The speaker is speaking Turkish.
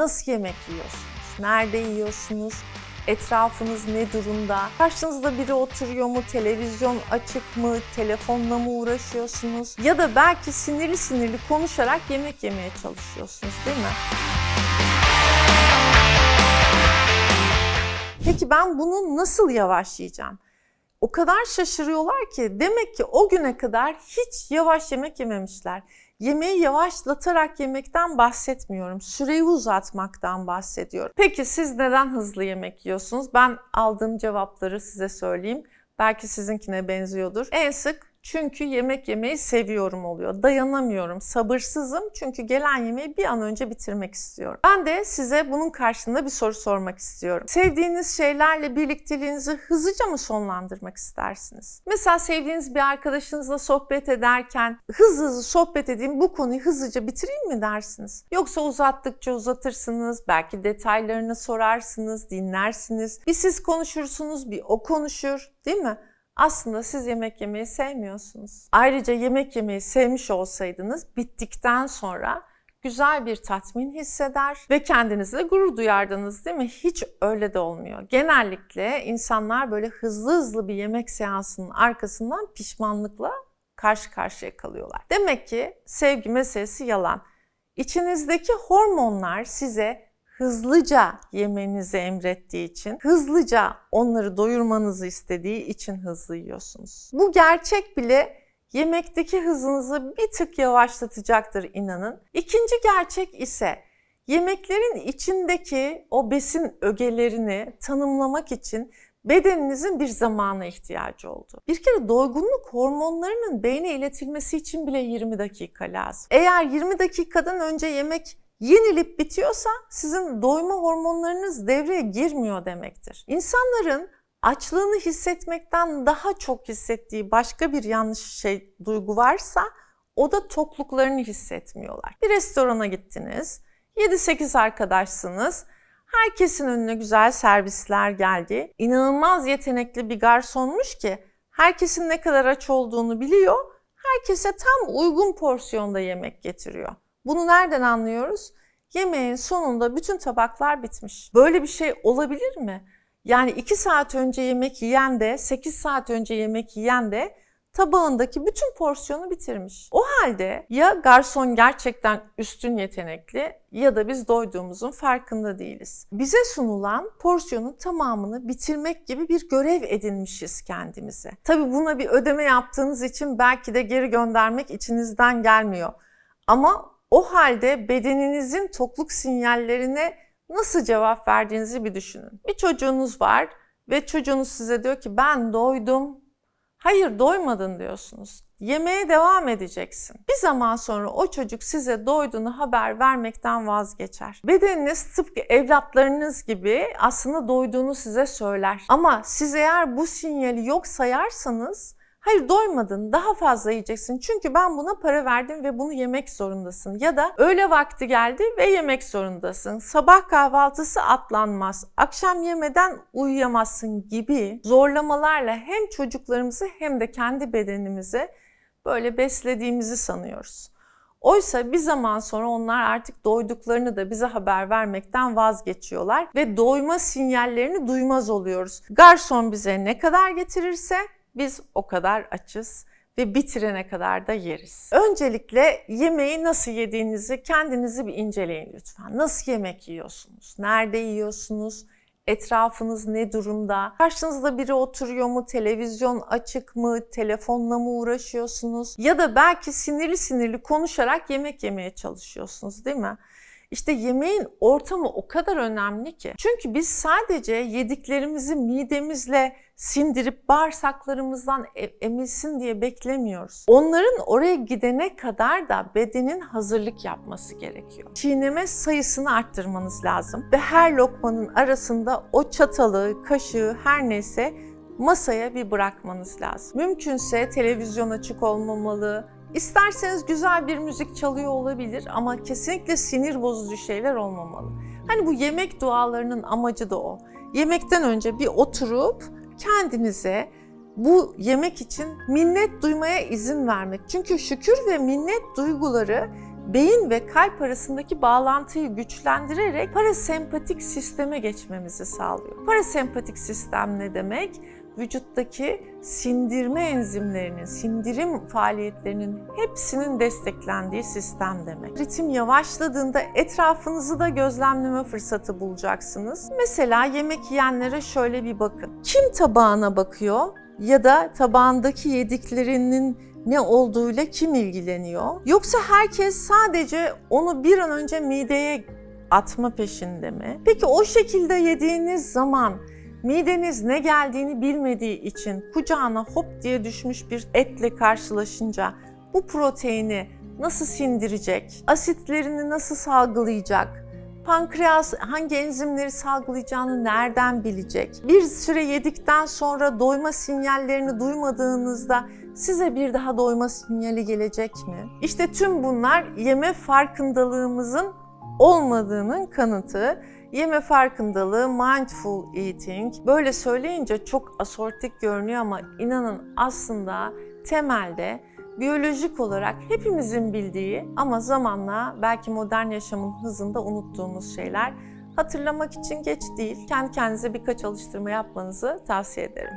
Nasıl yemek yiyorsunuz? Nerede yiyorsunuz? Etrafınız ne durumda? Karşınızda biri oturuyor mu? Televizyon açık mı? Telefonla mı uğraşıyorsunuz? Ya da belki sinirli sinirli konuşarak yemek yemeye çalışıyorsunuz değil mi? Peki ben bunu nasıl yavaşlayacağım? O kadar şaşırıyorlar ki demek ki o güne kadar hiç yavaş yemek yememişler. Yemeği yavaşlatarak yemekten bahsetmiyorum. Süreyi uzatmaktan bahsediyorum. Peki siz neden hızlı yemek yiyorsunuz? Ben aldığım cevapları size söyleyeyim. Belki sizinkine benziyordur. En sık çünkü yemek yemeyi seviyorum oluyor. Dayanamıyorum, sabırsızım çünkü gelen yemeği bir an önce bitirmek istiyorum. Ben de size bunun karşılığında bir soru sormak istiyorum. Sevdiğiniz şeylerle birlikteliğinizi hızlıca mı sonlandırmak istersiniz? Mesela sevdiğiniz bir arkadaşınızla sohbet ederken hızlı hızlı sohbet edeyim bu konuyu hızlıca bitireyim mi dersiniz? Yoksa uzattıkça uzatırsınız, belki detaylarını sorarsınız, dinlersiniz. Bir siz konuşursunuz, bir o konuşur değil mi? Aslında siz yemek yemeyi sevmiyorsunuz. Ayrıca yemek yemeyi sevmiş olsaydınız bittikten sonra güzel bir tatmin hisseder ve kendinizle gurur duyardınız değil mi? Hiç öyle de olmuyor. Genellikle insanlar böyle hızlı hızlı bir yemek seansının arkasından pişmanlıkla karşı karşıya kalıyorlar. Demek ki sevgi meselesi yalan. İçinizdeki hormonlar size hızlıca yemenizi emrettiği için, hızlıca onları doyurmanızı istediği için hızlı yiyorsunuz. Bu gerçek bile yemekteki hızınızı bir tık yavaşlatacaktır inanın. İkinci gerçek ise yemeklerin içindeki o besin ögelerini tanımlamak için bedeninizin bir zamana ihtiyacı oldu. Bir kere doygunluk hormonlarının beyne iletilmesi için bile 20 dakika lazım. Eğer 20 dakikadan önce yemek yenilip bitiyorsa sizin doyma hormonlarınız devreye girmiyor demektir. İnsanların açlığını hissetmekten daha çok hissettiği başka bir yanlış şey duygu varsa o da tokluklarını hissetmiyorlar. Bir restorana gittiniz, 7-8 arkadaşsınız, herkesin önüne güzel servisler geldi. İnanılmaz yetenekli bir garsonmuş ki herkesin ne kadar aç olduğunu biliyor, herkese tam uygun porsiyonda yemek getiriyor. Bunu nereden anlıyoruz? Yemeğin sonunda bütün tabaklar bitmiş. Böyle bir şey olabilir mi? Yani 2 saat önce yemek yiyen de 8 saat önce yemek yiyen de tabağındaki bütün porsiyonu bitirmiş. O halde ya garson gerçekten üstün yetenekli ya da biz doyduğumuzun farkında değiliz. Bize sunulan porsiyonun tamamını bitirmek gibi bir görev edinmişiz kendimize. Tabii buna bir ödeme yaptığınız için belki de geri göndermek içinizden gelmiyor. Ama o halde bedeninizin tokluk sinyallerine nasıl cevap verdiğinizi bir düşünün. Bir çocuğunuz var ve çocuğunuz size diyor ki ben doydum. Hayır doymadın diyorsunuz. Yemeğe devam edeceksin. Bir zaman sonra o çocuk size doyduğunu haber vermekten vazgeçer. Bedeniniz tıpkı evlatlarınız gibi aslında doyduğunu size söyler. Ama siz eğer bu sinyali yok sayarsanız Hayır doymadın, daha fazla yiyeceksin. Çünkü ben buna para verdim ve bunu yemek zorundasın. Ya da öğle vakti geldi ve yemek zorundasın. Sabah kahvaltısı atlanmaz. Akşam yemeden uyuyamazsın gibi zorlamalarla hem çocuklarımızı hem de kendi bedenimizi böyle beslediğimizi sanıyoruz. Oysa bir zaman sonra onlar artık doyduklarını da bize haber vermekten vazgeçiyorlar ve doyma sinyallerini duymaz oluyoruz. Garson bize ne kadar getirirse biz o kadar açız ve bitirene kadar da yeriz. Öncelikle yemeği nasıl yediğinizi kendinizi bir inceleyin lütfen. Nasıl yemek yiyorsunuz? Nerede yiyorsunuz? Etrafınız ne durumda? Karşınızda biri oturuyor mu? Televizyon açık mı? Telefonla mı uğraşıyorsunuz? Ya da belki sinirli sinirli konuşarak yemek yemeye çalışıyorsunuz değil mi? İşte yemeğin ortamı o kadar önemli ki. Çünkü biz sadece yediklerimizi midemizle sindirip bağırsaklarımızdan e- emilsin diye beklemiyoruz. Onların oraya gidene kadar da bedenin hazırlık yapması gerekiyor. Çiğneme sayısını arttırmanız lazım ve her lokmanın arasında o çatalı, kaşığı her neyse masaya bir bırakmanız lazım. Mümkünse televizyon açık olmamalı, İsterseniz güzel bir müzik çalıyor olabilir ama kesinlikle sinir bozucu şeyler olmamalı. Hani bu yemek dualarının amacı da o. Yemekten önce bir oturup kendinize bu yemek için minnet duymaya izin vermek. Çünkü şükür ve minnet duyguları beyin ve kalp arasındaki bağlantıyı güçlendirerek parasempatik sisteme geçmemizi sağlıyor. Parasempatik sistem ne demek? Vücuttaki sindirme enzimlerinin, sindirim faaliyetlerinin hepsinin desteklendiği sistem demek. Ritim yavaşladığında etrafınızı da gözlemleme fırsatı bulacaksınız. Mesela yemek yiyenlere şöyle bir bakın. Kim tabağına bakıyor ya da tabağındaki yediklerinin ne olduğuyla kim ilgileniyor? Yoksa herkes sadece onu bir an önce mideye atma peşinde mi? Peki o şekilde yediğiniz zaman mideniz ne geldiğini bilmediği için kucağına hop diye düşmüş bir etle karşılaşınca bu proteini nasıl sindirecek? Asitlerini nasıl salgılayacak? Pankreas hangi enzimleri salgılayacağını nereden bilecek? Bir süre yedikten sonra doyma sinyallerini duymadığınızda size bir daha doyma sinyali gelecek mi? İşte tüm bunlar yeme farkındalığımızın olmadığının kanıtı. Yeme farkındalığı, mindful eating. Böyle söyleyince çok asortik görünüyor ama inanın aslında temelde biyolojik olarak hepimizin bildiği ama zamanla belki modern yaşamın hızında unuttuğumuz şeyler. Hatırlamak için geç değil. Kendi kendinize birkaç alıştırma yapmanızı tavsiye ederim.